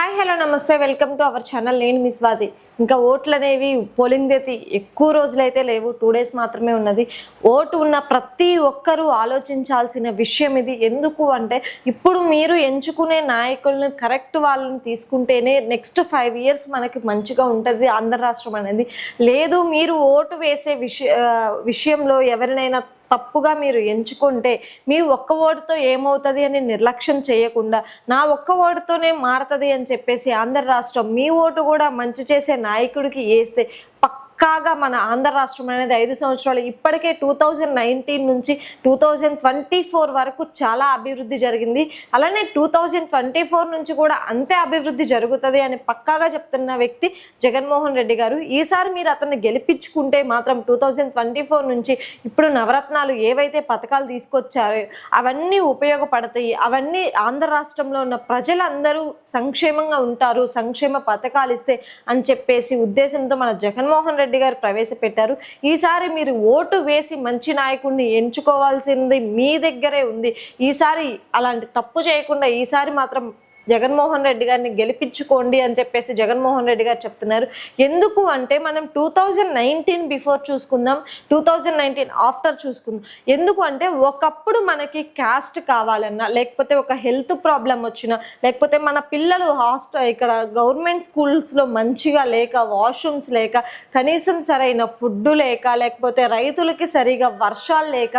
Hi hello నమస్తే. Welcome to our channel. నేను మీ స్వాతి. ఇంకా ఓట్లు అనేవి పోలింగ్ ఎక్కువ రోజులైతే లేవు. టూ డేస్ మాత్రమే ఉన్నది. ఓటు ఉన్న ప్రతి ఒక్కరూ ఆలోచించాల్సిన విషయం ఇది. ఎందుకు అంటే ఇప్పుడు మీరు ఎంచుకునే నాయకులను కరెక్ట్ వాళ్ళని తీసుకుంటేనే నెక్స్ట్ ఫైవ్ ఇయర్స్ మనకి మంచిగా ఉంటుంది. ఆంధ్ర రాష్ట్రం అనేది లేదు. మీరు ఓటు వేసే విషయ విషయంలో ఎవరినైనా తప్పుగా మీరు ఎంచుకుంటే మీ ఒక్క ఓటుతో ఏమవుతుంది అని నిర్లక్ష్యం చేయకుండా నా ఒక్క ఓటుతోనే మారుతుంది అని చెప్పేసి ఆంధ్ర రాష్ట్రం మీ ఓటు కూడా మంచి చేసే నాయకుడికి వేస్తే పక్కాగా మన ఆంధ్ర రాష్ట్రం అనేది ఐదు సంవత్సరాలు. ఇప్పటికే టూ థౌజండ్ నైన్టీన్ నుంచి టూ థౌజండ్ ట్వంటీ ఫోర్ వరకు చాలా అభివృద్ధి జరిగింది. అలానే టూ థౌజండ్ ట్వంటీ ఫోర్ నుంచి కూడా అంతే అభివృద్ధి జరుగుతుంది అని పక్కాగా చెప్తున్న వ్యక్తి జగన్మోహన్ రెడ్డి గారు. ఈసారి మీరు అతన్ని గెలిపించుకుంటే మాత్రం టూ థౌజండ్ ట్వంటీ ఫోర్ నుంచి ఇప్పుడు నవరత్నాలు ఏవైతే పథకాలు తీసుకొచ్చారో అవన్నీ ఉపయోగపడతాయి. అవన్నీ ఆంధ్ర రాష్ట్రంలో ఉన్న ప్రజలందరూ సంక్షేమంగా ఉంటారు సంక్షేమ పథకాలు ఇస్తే అని చెప్పేసి ఉద్దేశంతో మన జగన్మోహన్ రెడ్డి గారు ప్రవేశపెట్టారు. ఈసారి మీరు ఓటు వేసి మంచి నాయకుడిని ఎంచుకోవాల్సింది మీ దగ్గరే ఉంది. ఈసారి అలాంటి తప్పు చేయకుండా ఈసారి మాత్రం జగన్మోహన్ రెడ్డి గారిని గెలిపించుకోండి అని చెప్పేసి జగన్మోహన్ రెడ్డి గారు చెప్తున్నారు. ఎందుకు అంటే మనం టూ థౌజండ్ నైన్టీన్ బిఫోర్ చూసుకుందాం టూ థౌజండ్ నైన్టీన్ ఆఫ్టర్ చూసుకుందాం. ఎందుకు అంటే ఒకప్పుడు మనకి క్యాస్ట్ కావాలన్నా లేకపోతే ఒక హెల్త్ ప్రాబ్లం వచ్చినా లేకపోతే మన పిల్లలు హాస్టల్ ఇక్కడ గవర్నమెంట్ స్కూల్స్లో మంచిగా లేక వాష్రూమ్స్ లేక కనీసం సరైన ఫుడ్ లేక లేకపోతే రైతులకి సరిగా వర్షాలు లేక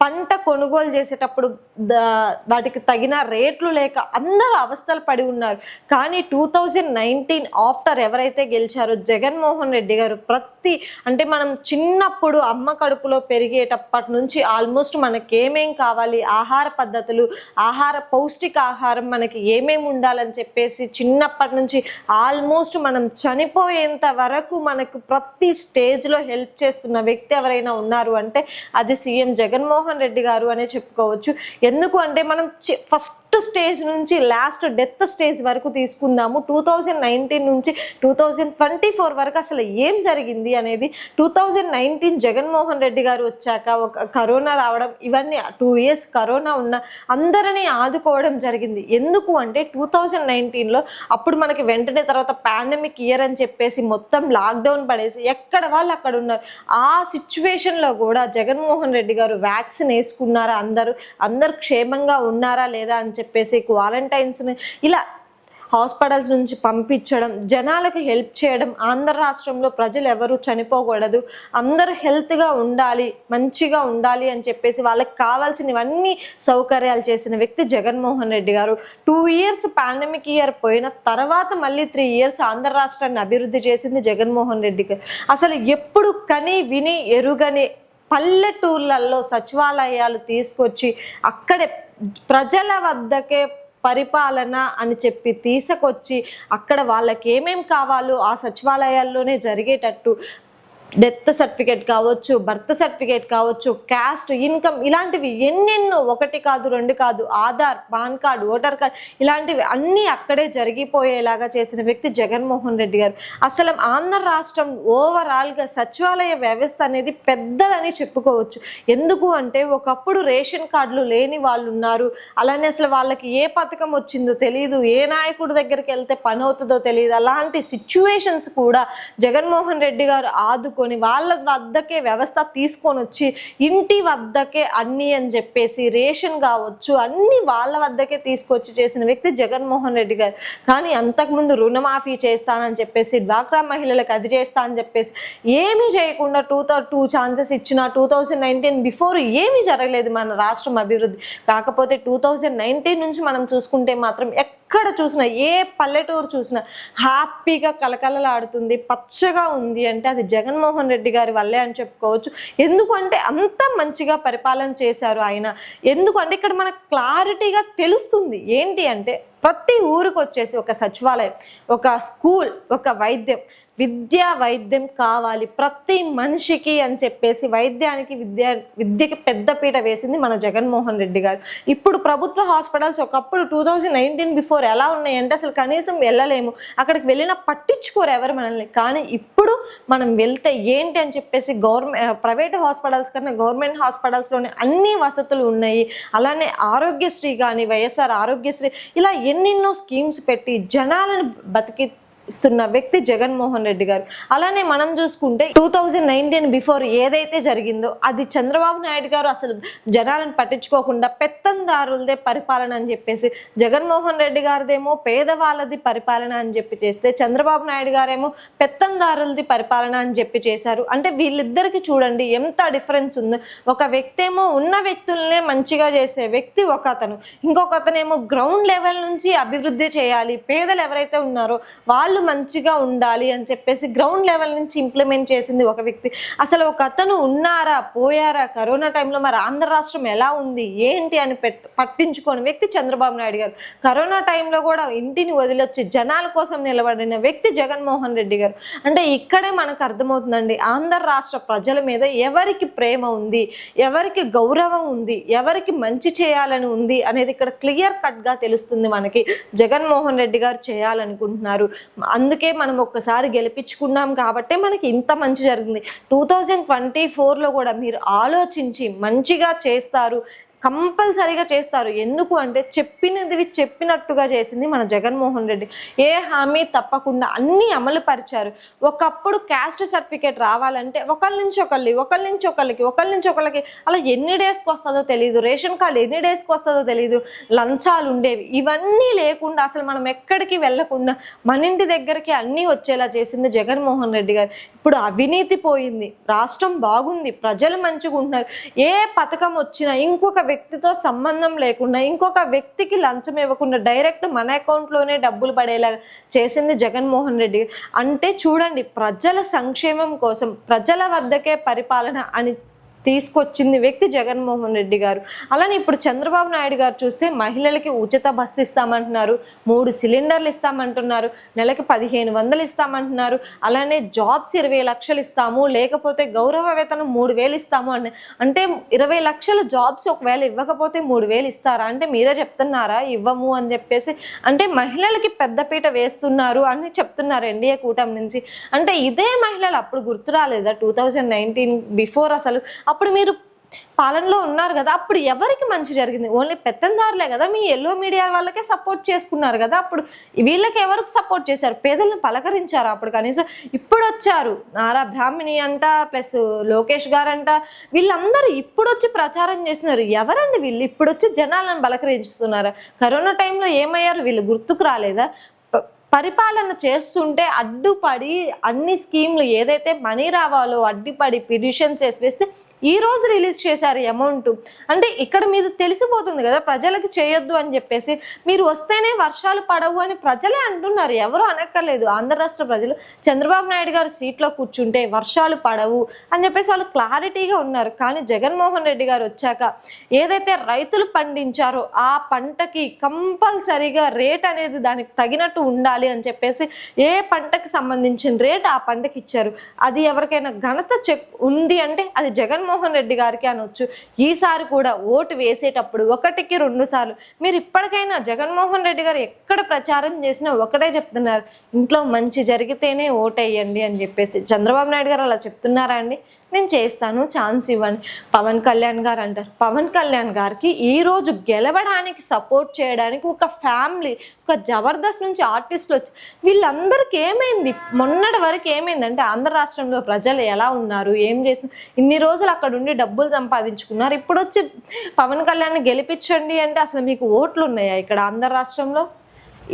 పంట కొనుగోలు చేసేటప్పుడు దా- వాటికి తగిన రేట్లు లేక అందరూ అవస్థలు పడి ఉన్నారు. కానీ టూ థౌజండ్ నైన్టీన్ ఆఫ్టర్ ఎవరైతే గెలిచారో జగన్మోహన్ రెడ్డి గారు ప్రతి అంటే మనం చిన్నప్పుడు అమ్మ కడుపులో పెరిగేటప్పటి నుంచి ఆల్మోస్ట్ మనకి ఏమేం కావాలి ఆహార పద్ధతులు ఆహార పౌష్టికాహారం మనకి ఏమేమి ఉండాలని చెప్పేసి చిన్నప్పటి నుంచి ఆల్మోస్ట్ మనం చనిపోయేంత వరకు మనకు ప్రతి స్టేజ్లో హెల్ప్ చేస్తున్న వ్యక్తి ఎవరైనా ఉన్నారు అంటే అది సీఎం జగన్మోహన్ రెడ్డి గారు అనే చెప్పుకోవచ్చు. ఎందుకు అంటే మనం ఫస్ట్ స్టేజ్ నుంచి లాస్ట్ డెత్ స్టేజ్ వరకు తీసుకుందాము. టూ థౌజండ్ నైన్టీన్ నుంచి టూ థౌజండ్ ట్వంటీ ఫోర్ వరకు అసలు ఏం జరిగింది అనేది two thousand nineteen Jaganmohan Reddy garu వచ్చాక ఒక కరోనా రావడం ఇవన్నీ టూ ఇయర్స్ కరోనా ఉన్న అందరినీ ఆదుకోవడం జరిగింది. ఎందుకు అంటే టూ థౌజండ్ నైన్టీన్లో అప్పుడు మనకి వెంటనే తర్వాత పాండమిక్ ఇయర్ అని చెప్పేసి మొత్తం లాక్డౌన్ పడేసి ఎక్కడ వాళ్ళు అక్కడ ఉన్నారు. ఆ సిచ్యువేషన్లో కూడా జగన్మోహన్ రెడ్డి గారు వ్యాక్సిన్ వేసుకున్నారా? అందరూ అందరు క్షేమంగా ఉన్నారా లేదా అని చెప్పేసి క్వారంటైన్స్ని ఇలా హాస్పిటల్స్ నుంచి పంపించడం జనాలకు హెల్ప్ చేయడం ఆంధ్ర రాష్ట్రంలో ప్రజలు ఎవరు చనిపోకూడదు. అందరూ హెల్త్గా ఉండాలి మంచిగా ఉండాలి అని చెప్పేసి వాళ్ళకి కావాల్సినవన్నీ సౌకర్యాలు చేసిన వ్యక్తి జగన్మోహన్ రెడ్డి గారు. టూ ఇయర్స్ పాండమిక్ ఇయర్ పోయిన తర్వాత మళ్ళీ త్రీ ఇయర్స్ ఆంధ్ర రాష్ట్రాన్ని అభివృద్ధి చేసింది జగన్మోహన్ రెడ్డి గారు. అసలు ఎప్పుడు కని విని ఎరుగని పల్లెటూర్లలో సచివాలయాలు తీసుకొచ్చి అక్కడే ప్రజల వద్దకే పరిపాలన అని చెప్పి తీసుకొచ్చి అక్కడ వాళ్ళకి ఏమేం కావాలో ఆ సచివాలయాల్లోనే జరిగేటట్టు డెత్ సర్టిఫికేట్ కావచ్చు బర్త్ సర్టిఫికేట్ కావచ్చు క్యాస్ట్ ఇన్కమ్ ఇలాంటివి ఎన్నెన్నో ఒకటి కాదు రెండు కాదు Aadhaar PAN card voter card ఇలాంటివి అన్నీ అక్కడే జరిగిపోయేలాగా చేసిన వ్యక్తి జగన్మోహన్ రెడ్డి గారు. అసలు ఆంధ్ర రాష్ట్రం ఓవరాల్గా సచివాలయ వ్యవస్థ అనేది పెద్దదని చెప్పుకోవచ్చు. ఎందుకు అంటే ఒకప్పుడు రేషన్ కార్డులు లేని వాళ్ళు ఉన్నారు అలానే అసలు వాళ్ళకి ఏ పథకం వచ్చిందో తెలియదు ఏ నాయకుడి దగ్గరికి వెళ్తే పని అవుతుందో తెలియదు అలాంటి సిచ్యువేషన్స్ కూడా జగన్మోహన్ రెడ్డి గారు ఆదుకొని వాళ్ళ వద్దకే వ్యవస్థ తీసుకొని వచ్చి ఇంటి వద్దకే అన్ని అని చెప్పేసి రేషన్ కావచ్చు అన్ని వాళ్ళ వద్దకే తీసుకొచ్చి చేసిన వ్యక్తి జగన్మోహన్ రెడ్డి గారు. కానీ అంతకుముందు రుణమాఫీ చేస్తానని చెప్పేసి డ్వాక్రా మహిళలకు అది చేస్తా అని చెప్పేసి ఏమీ చేయకుండా టూ థౌ టూ ఛాన్సెస్ ఇచ్చిన టూ థౌజండ్ నైన్టీన్ బిఫోర్ ఏమీ జరగలేదు మన రాష్ట్రం అభివృద్ధి. కాకపోతే టూ థౌజండ్ నైన్టీన్ నుంచి మనం చూసుకుంటే మాత్రం ఎక్కడ చూసినా ఏ పల్లెటూరు చూసినా హ్యాపీగా కలకలలాడుతుంది పచ్చగా ఉంది అంటే అది జగన్మోహన్ రెడ్డి గారి వల్లే అని చెప్పుకోవచ్చు. ఎందుకంటే అంత మంచిగా పరిపాలన చేశారు ఆయన. ఎందుకంటే ఇక్కడ మనకు క్లారిటీగా తెలుస్తుంది ఏంటి అంటే ప్రతి ఊరికి వచ్చేసి ఒక సచివాలయం ఒక స్కూల్ ఒక వైద్యం. విద్య వైద్యం కావాలి ప్రతి మనిషికి అని చెప్పేసి వైద్యానికి విద్య విద్యకి పెద్దపీట వేసింది మన జగన్మోహన్ రెడ్డి గారు. ఇప్పుడు ప్రభుత్వ హాస్పిటల్స్ ఒకప్పుడు టూ థౌజండ్ నైన్టీన్ బిఫోర్ ఎలా ఉన్నాయంటే అసలు కనీసం వెళ్ళలేము. అక్కడికి వెళ్ళినా పట్టించుకోరు ఎవరు మనల్ని. కానీ ఇప్పుడు మనం వెళ్తే ఏంటి అని చెప్పేసి గవర్నమెంట్ ప్రైవేట్ హాస్పిటల్స్ కన్నా గవర్నమెంట్ హాస్పిటల్స్లోనే అన్ని వసతులు ఉన్నాయి. అలానే ఆరోగ్యశ్రీ కానీ వైఎస్ఆర్ ఆరోగ్యశ్రీ ఇలా ఎన్నెన్నో స్కీమ్స్ పెట్టి జనాలను బతికి ఇస్తున్న వ్యక్తి జగన్మోహన్ రెడ్డి గారు. అలానే మనం చూసుకుంటే టూ థౌజండ్ నైన్టీన్ బిఫోర్ ఏదైతే జరిగిందో అది చంద్రబాబు నాయుడు గారు అసలు జనాలను పట్టించుకోకుండా పెత్తందారులదే పరిపాలన అని చెప్పేసి జగన్మోహన్ రెడ్డి గారిదేమో పేదవాళ్ళది పరిపాలన అని చెప్పి చేస్తే చంద్రబాబు నాయుడు గారేమో పెత్తందారులది పరిపాలన అని చెప్పి చేశారు. అంటే వీళ్ళిద్దరికి చూడండి ఎంత డిఫరెన్స్ ఉందో. ఒక వ్యక్తి ఏమో ఉన్న వ్యక్తులనే మంచిగా చేసే వ్యక్తి ఒక అతను ఇంకొక అతనేమో గ్రౌండ్ లెవెల్ నుంచి అభివృద్ధి చేయాలి. పేదలు ఎవరైతే ఉన్నారో వాళ్ళు మంచిగా ఉండాలి అని చెప్పేసి గ్రౌండ్ లెవెల్ నుంచి ఇంప్లిమెంట్ చేసింది ఒక వ్యక్తి. అసలు ఒక అతను ఉన్నారా పోయారా? కరోనా టైంలో మరి ఆంధ్ర రాష్ట్రం ఎలా ఉంది? ఏంటి అని పెట్ పట్టించుకోని వ్యక్తి చంద్రబాబు నాయుడు గారు. కరోనా టైంలో కూడా ఇంటిని వదిలొచ్చి జనాల కోసం నిలబడిన వ్యక్తి జగన్మోహన్ రెడ్డి గారు. అంటే ఇక్కడే మనకు అర్థమవుతుందండి. ఆంధ్ర రాష్ట్ర ప్రజల మీద ఎవరికి ప్రేమ ఉంది? ఎవరికి గౌరవం ఉంది? ఎవరికి మంచి చేయాలని ఉంది? అనేది ఇక్కడ క్లియర్ కట్గా తెలుస్తుంది మనకి. జగన్మోహన్ రెడ్డి గారు చేయాలనుకుంటున్నారు. అందుకే మనం ఒక్కసారి గెలిపించుకున్నాం కాబట్టే మనకి ఇంత మంచి జరిగింది. టూ థౌజండ్ ట్వంటీ ఫోర్లో కూడా మీరు ఆలోచించి మంచిగా చేస్తారు. కంపల్సరీగా చేస్తారు. ఎందుకు అంటే చెప్పినది చెప్పినట్టుగా చేసింది మన జగన్మోహన్ రెడ్డి. ఏ హామీ తప్పకుండా అన్నీ అమలు పరిచారు. ఒకప్పుడు క్యాస్ట్ సర్టిఫికేట్ రావాలంటే ఒకళ్ళ నుంచి ఒకళ్ళు ఒకళ్ళ నుంచి ఒకళ్ళకి ఒకళ్ళ నుంచి ఒకళ్ళకి అలా ఎన్ని డేస్కి వస్తుందో తెలియదు రేషన్ కార్డు ఎన్ని డేస్కి వస్తుందో తెలియదు లంచాలు ఉండేవి. ఇవన్నీ లేకుండా అసలు మనం ఎక్కడికి వెళ్ళకుండా మన ఇంటి దగ్గరికి అన్నీ వచ్చేలా చేసింది జగన్మోహన్ రెడ్డి గారు. ఇప్పుడు అవినీతి పోయింది. రాష్ట్రం బాగుంది. ప్రజలు మంచిగా ఉంటున్నారు ఏ పథకం వచ్చినా ఇంకొక వ్యక్తితో సంబంధం లేకుండా ఇంకొక వ్యక్తికి లంచం ఇవ్వకుండా డైరెక్ట్ మన అకౌంట్లోనే డబ్బులు పడేలా చేసింది జగన్మోహన్ రెడ్డి. అంటే చూడండి ప్రజల సంక్షేమం కోసం ప్రజల వద్దకే పరిపాలన అని తీసుకొచ్చింది వ్యక్తి జగన్మోహన్ రెడ్డి గారు. అలానే ఇప్పుడు చంద్రబాబు నాయుడు గారు చూస్తే మహిళలకి ఉచిత బస్సు ఇస్తామంటున్నారు. మూడు సిలిండర్లు ఇస్తామంటున్నారు. నెలకి పదిహేను వందలు ఇస్తామంటున్నారు. అలానే జాబ్స్ ఇరవై లక్షలు ఇస్తాము. లేకపోతే గౌరవ వేతనం మూడు వేలు ఇస్తాము అని అంటే ఇరవై లక్షల జాబ్స్ ఒకవేళ ఇవ్వకపోతే మూడు వేలు ఇస్తారా? అంటే మీరే చెప్తున్నారా? ఇవ్వము అని చెప్పేసి. అంటే మహిళలకి పెద్దపీట వేస్తున్నారు అని చెప్తున్నారు ఎన్డీఏ కూటమి నుంచి. అంటే ఇదే మహిళలు అప్పుడు గుర్తు రాలేదా? టూ థౌజండ్ నైన్టీన్ బిఫోర్ అసలు. అప్పుడు మీరు పాలనలో ఉన్నారు కదా అప్పుడు ఎవరికి మంచి జరిగింది? ఓన్లీ పెత్తందారులే కదా మీ ఎల్లో మీడియా వాళ్ళకే సపోర్ట్ చేసుకున్నారు కదా అప్పుడు వీళ్ళకి ఎవరికి సపోర్ట్ చేశారు? పేదలను పలకరించారు అప్పుడు కనీసం? ఇప్పుడు వచ్చారు. నారా బ్రాహ్మిణి అంట ప్లస్ లోకేష్ గారంట వీళ్ళందరూ ఇప్పుడు వచ్చి ప్రచారం చేస్తున్నారు. ఎవరండి వీళ్ళు? ఇప్పుడు వచ్చి జనాలను పలకరించుతున్నారు? కరోనా టైంలో ఏమయ్యారు? వీళ్ళు గుర్తుకు రాలేదా? పరిపాలన చేస్తుంటే అడ్డుపడి అన్ని స్కీమ్లు ఏదైతే మనీ రావాలో అడ్డుపడి పిటిషన్స్ వేసి వేస్తే ఈ రోజు రిలీజ్ చేశారు అమౌంట్. అంటే ఇక్కడ మీరు తెలిసిపోతుంది కదా ప్రజలకు చేయొద్దు అని చెప్పేసి. మీరు వస్తేనే వర్షాలు పడవు అని ప్రజలే అంటున్నారు. ఎవరు అనక్కర్లేదు. ఆంధ్ర రాష్ట్ర ప్రజలు చంద్రబాబు నాయుడు గారు సీట్లో కూర్చుంటే వర్షాలు పడవు అని చెప్పేసి వాళ్ళు క్లారిటీగా ఉన్నారు. కానీ జగన్మోహన్ రెడ్డి గారు వచ్చాక ఏదైతే రైతులు పండించారో ఆ పంటకి కంపల్సరీగా రేట్ అనేది దానికి తగినట్టు ఉండాలి అని చెప్పేసి ఏ పంటకి సంబంధించిన రేట్ ఆ పంటకి ఇచ్చారు. అది ఎవరికైనా ఘనత చెక్ ఉంది అంటే అది జగన్మోహన్ రెడ్డి గారికి అనొచ్చు. ఈసారి కూడా ఓటు వేసేటప్పుడు ఒకటికి రెండు సార్లు. మీరు ఇప్పటికైనా జగన్మోహన్ రెడ్డి గారు ఎక్కడ ప్రచారం చేసినా ఒకటే చెప్తున్నారు. ఇంట్లో మంచి జరిగితేనే ఓటు వేయండి అని చెప్పేసి. చంద్రబాబు నాయుడు గారు అలా చెప్తున్నారా అండి? నేను చేస్తాను ఛాన్స్ ఇవ్వండి. పవన్ కళ్యాణ్ గారు అంటారు. పవన్ కళ్యాణ్ గారికి ఈ రోజు గెలవడానికి సపోర్ట్ చేయడానికి ఒక ఫ్యామిలీ ఒక జబర్దస్త్ నుంచి ఆర్టిస్టులు వచ్చి వీళ్ళందరికీ ఏమైంది? మొన్నటి వరకు ఏమైందంటే ఆంధ్ర రాష్ట్రంలో ప్రజలు ఎలా ఉన్నారు? ఏం చేస్తున్నారు? ఇన్ని రోజులు అక్కడ ఉండి డబ్బులు సంపాదించుకున్నారు. ఇప్పుడు వచ్చి పవన్ కళ్యాణ్ గెలిపించండి అంటే అసలు మీకు ఓట్లు ఉన్నాయా ఇక్కడ ఆంధ్ర రాష్ట్రంలో?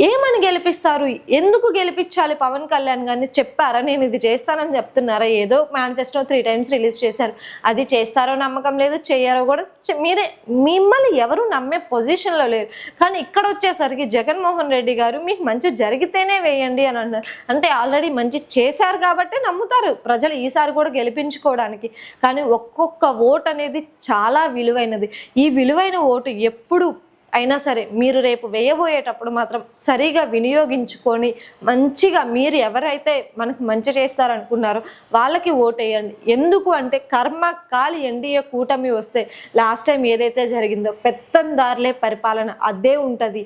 ఏమని గెలిపిస్తారు? ఎందుకు గెలిపించాలి పవన్ కళ్యాణ్ గారిని? చెప్పారా? నేను ఇది చేస్తానని చెప్తున్నారా? ఏదో మేనిఫెస్టో త్రీ టైమ్స్ రిలీజ్ చేశారు. అది చేస్తారో నమ్మకం లేదు చేయరో కూడా మీరే మిమ్మల్ని ఎవరు నమ్మే పొజిషన్లో లేరు. కానీ ఇక్కడ వచ్చేసరికి జగన్మోహన్ రెడ్డి గారు మీకు మంచి జరిగితేనే వేయండి అని అన్నారు. అంటే ఆల్రెడీ మంచి చేశారు కాబట్టి నమ్ముతారు ప్రజలు ఈసారి కూడా గెలిపించుకోవడానికి. కానీ ఒక్కొక్క ఓటు అనేది చాలా విలువైనది. ఈ విలువైన ఓటు ఎప్పుడు అయినా సరే మీరు రేపు వేయబోయేటప్పుడు మాత్రం సరిగా వినియోగించుకొని మంచిగా మీరు ఎవరైతే మనకు మంచి చేస్తారనుకున్నారో వాళ్ళకి ఓటేయండి. ఎందుకు అంటే కర్మ కాలి ఎన్డీఏ కూటమి వస్తే లాస్ట్ టైం ఏదైతే జరిగిందో పెత్తందారులే పరిపాలన అదే ఉంటుంది.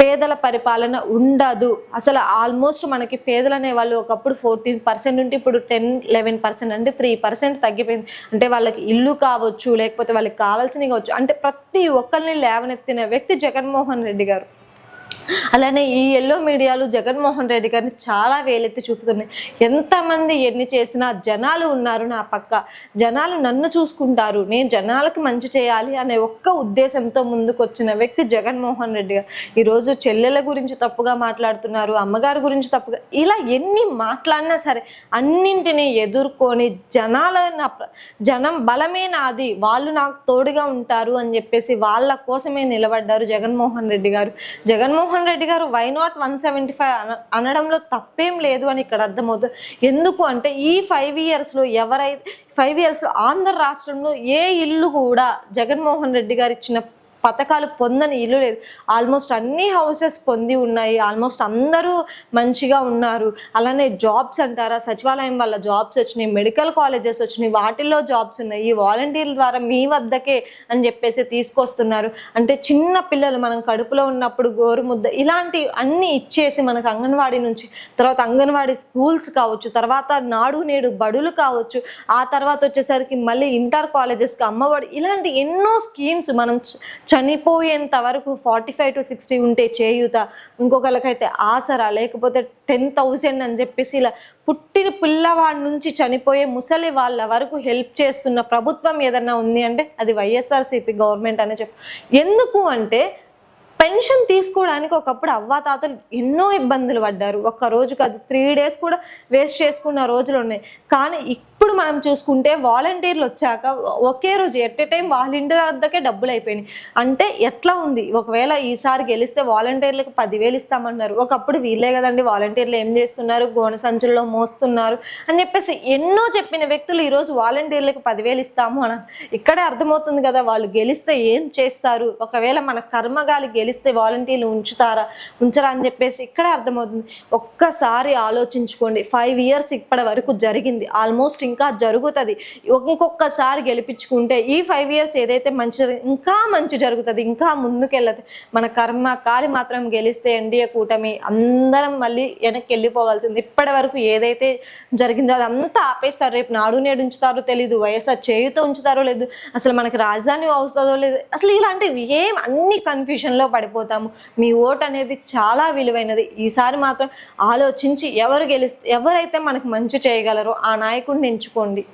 పేదల పరిపాలన ఉండదు. అసలు ఆల్మోస్ట్ మనకి పేదలు అనే వాళ్ళు ఒకప్పుడు ఫోర్టీన్ పర్సెంట్ ఉంటే ఇప్పుడు టెన్ లెవెన్ పర్సెంట్ అంటే త్రీ పర్సెంట్ తగ్గిపోయింది. అంటే వాళ్ళకి ఇల్లు కావచ్చు లేకపోతే వాళ్ళకి కావాల్సినవి కావచ్చు. అంటే ప్రతి ఒక్కరిని లేవనెత్తిన వ్యక్తి జగన్మోహన్ రెడ్డి గారు. అలానే ఈ ఎల్లో మీడియాలు జగన్మోహన్ రెడ్డి గారిని చాలా వేలెత్తి చూపుతున్నాయి. ఎంతమంది ఎన్ని చేసినా జనాలు ఉన్నారు నా పక్క. జనాలు నన్ను చూసుకుంటారు. నేను జనాలకి మంచి చేయాలి అనే ఒక్క ఉద్దేశంతో ముందుకు వచ్చిన వ్యక్తి జగన్మోహన్ రెడ్డి గారు. ఈరోజు చెల్లెల గురించి తప్పుగా మాట్లాడుతున్నారు అమ్మగారి గురించి తప్పుగా ఇలా ఎన్ని మాట్లాడినా సరే అన్నింటినీ ఎదుర్కొని జనాల నా జనం బలమే నాది వాళ్ళు నాకు తోడుగా ఉంటారు అని చెప్పేసి వాళ్ళ కోసమే నిలబడ్డారు జగన్మోహన్ రెడ్డి గారు. జగన్మోహన్ రెడ్డి గారు why not one seventy five అనడంలో తప్పేం లేదు అని ఇక్కడ అర్థమవుతుంది ఎందుకు అంటే ఈ ఫైవ్ ఇయర్స్లో ఎవరైతే ఫైవ్ ఇయర్స్లో ఆంధ్ర రాష్ట్రంలో ఏ ఇల్లు కూడా జగన్మోహన్ రెడ్డి గారు ఇచ్చిన పథకాలు పొందని ఇల్లు లేదు. ఆల్మోస్ట్ అన్ని హౌసెస్ పొంది ఉన్నాయి. ఆల్మోస్ట్ అందరూ మంచిగా ఉన్నారు. అలానే జాబ్స్ అంటారా? సచివాలయం వల్ల జాబ్స్ వచ్చినాయి. మెడికల్ కాలేజెస్ వచ్చినాయి. వాటిల్లో జాబ్స్ ఉన్నాయి. ఈ వాలంటీర్ల ద్వారా మీ వద్దకే అని చెప్పేసి తీసుకొస్తున్నారు. అంటే చిన్న పిల్లలు మనం కడుపులో ఉన్నప్పుడు గోరుముద్ద ఇలాంటి అన్ని ఇచ్చేసి మనకు అంగన్వాడీ నుంచి తర్వాత అంగన్వాడీ స్కూల్స్ కావచ్చు తర్వాత నాడు నేడు బడులు కావచ్చు ఆ తర్వాత వచ్చేసరికి మళ్ళీ ఇంటర్ కాలేజెస్కి అమ్మఒడి ఇలాంటి ఎన్నో స్కీమ్స్ మనం చ- చనిపోయేంత వరకు ఫార్టీ ఫైవ్ టు సిక్స్టీ ఉంటే చేయూత. ఇంకొకరికైతే ఆసరా. లేకపోతే టెన్ థౌజండ్ అని చెప్పేసి ఇలా పుట్టిన పిల్లవాడి నుంచి చనిపోయే ముసలి వాళ్ళ వరకు హెల్ప్ చేస్తున్న ప్రభుత్వం ఏదన్నా ఉంది అంటే అది వైఎస్ఆర్సీపీ గవర్నమెంట్ అనే చెప్పు. ఎందుకు అంటే పెన్షన్ తీసుకోవడానికి ఒకప్పుడు అవ్వాతాతలు ఎన్నో ఇబ్బందులు పడ్డారు. ఒక్క రోజు కాదు త్రీ డేస్ కూడా వేస్ట్ చేసుకున్న రోజులు ఉన్నాయి. కానీ ఇప్పుడు మనం చూసుకుంటే వాలంటీర్లు వచ్చాక ఒకే రోజు ఎట్ ఎ టైం వాళ్ళ ఇంటి వద్దకే డబ్బులు అయిపోయినాయి. అంటే ఎట్లా ఉంది? ఒకవేళ ఈసారి గెలిస్తే వాలంటీర్లకు పదివేలు ఇస్తామన్నారు. ఒకప్పుడు వీళ్ళే కదండి వాలంటీర్లు ఏం చేస్తున్నారు? గోనె సంచుల్లో మోస్తున్నారు అని చెప్పేసి ఎన్నో చెప్పిన వ్యక్తులు ఈరోజు వాలంటీర్లకు పదివేలు ఇస్తాము అని ఇక్కడే అర్థమవుతుంది కదా వాళ్ళు గెలిస్తే ఏం చేస్తారు? ఒకవేళ మన కర్మగాలి గెలిస్తే వాలంటీర్లు ఉంచుతారా? ఉంచరా అని చెప్పేసి ఇక్కడే అర్థమవుతుంది. ఒక్కసారి ఆలోచించుకోండి. ఫైవ్ ఇయర్స్ ఇప్పటి వరకు జరిగింది. ఆల్మోస్ట్ ఇంకా జరుగుతుంది. ఇంకొకసారి గెలిపించుకుంటే ఈ ఫైవ్ ఇయర్స్ ఏదైతే మంచి ఇంకా మంచి జరుగుతుంది ఇంకా ముందుకెళ్ళదు మన కర్మ కాలి మాత్రం గెలిస్తే ఎన్డీఏ కూటమి అందరం మళ్ళీ వెనక్కి వెళ్ళిపోవాల్సింది ఇప్పటి వరకు ఏదైతే జరిగిందో అదంతా ఆపేస్తారు. రేపు నాడు నేడు ఉంచుతారో తెలీదు వైఎస్ఆర్ చేయుతో ఉంచుతారో లేదు అసలు మనకి రాజధాని అవుతుందో లేదు. అసలు ఇలాంటివి ఏం అన్ని కన్ఫ్యూషన్లో పడిపోతాము. మీ ఓట్ అనేది చాలా విలువైనది. ఈసారి మాత్రం ఆలోచించి ఎవరు గెలిస్తే ఎవరైతే మనకు మంచి చేయగలరో ఆ నాయకుడిని ఎంచుకోండి.